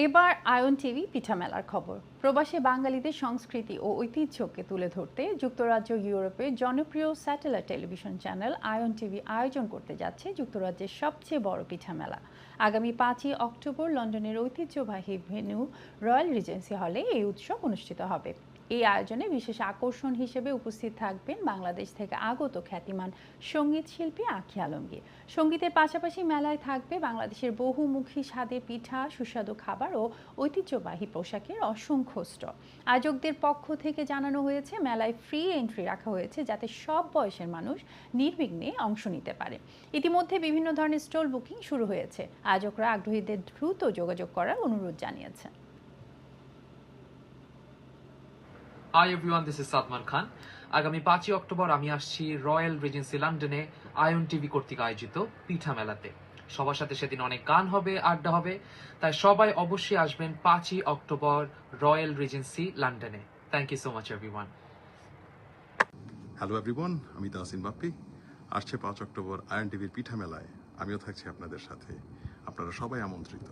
এবার ion TV, পিঠা মেলার খবর। প্রবাসী বাঙালিদের সংস্কৃতি ও ঐতিহ্যকে তুলে ধরতে যুক্তরাজ্য, ইউরোপের জনপ্রিয় স্যাটেলাইট টেলিভিশন চ্যানেল আয়ন টিভি আয়োজন করতে যাচ্ছে যুক্তরাজ্যের সবচেয়ে বড় পিঠামেলা আগামী পাঁচই অক্টোবর লন্ডনের ঐতিহ্যবাহী ভেন্যু রয়্যাল রিজেন্সি হলে এই উৎসব অনুষ্ঠিত হবে। এই আয়োজনে বিশেষ আকর্ষণ হিসেবে উপস্থিত থাকবেন বাংলাদেশ থেকে আগত খ্যাতিমান সংগীত শিল্পী আখি আলমগীর। সঙ্গীতের পাশাপাশি মেলায় থাকবে বাংলাদেশের বহুমুখী স্বাদে পিঠা, সুস্বাদু খাবার ও ঐতিহ্যবাহী পোশাকের অসংখ্য স্টল। আয়োজকদের পক্ষ থেকে জানানো হয়েছে, মেলায় ফ্রি এন্ট্রি রাখা হয়েছে যাতে সব বয়সের মানুষ নির্বিঘ্নে অংশ নিতে পারে। ইতিমধ্যে বিভিন্ন ধরনের স্টল বুকিং শুরু হয়েছে। আয়োজকরা আগ্রহীদের দ্রুত যোগাযোগ করার অনুরোধ জানিয়েছেন। Hi everyone this is Sadman Khan আগামী পাঁচই অক্টোবর আমি আসছি রয়্যাল রিজেন্সি লন্ডনে আয়ন টিভি কর্তৃক আয়োজিত পিঠা মেলাতে। সবার সাথে সেদিন অনেক গান হবে, আড্ডা হবে, তাই সবাই অবশ্যই আসবেন পাঁচই অক্টোবর রয়্যাল রিজেন্সি লন্ডনে thank you so much everyone hello everyone আমি তাসিন বাপ্পি। আসছে পাঁচ অক্টোবর আয়ন টিভির পিঠা মেলায়। আমিও থাকছি আপনাদের সাথে। আপনারা সবাই আমন্ত্রিত।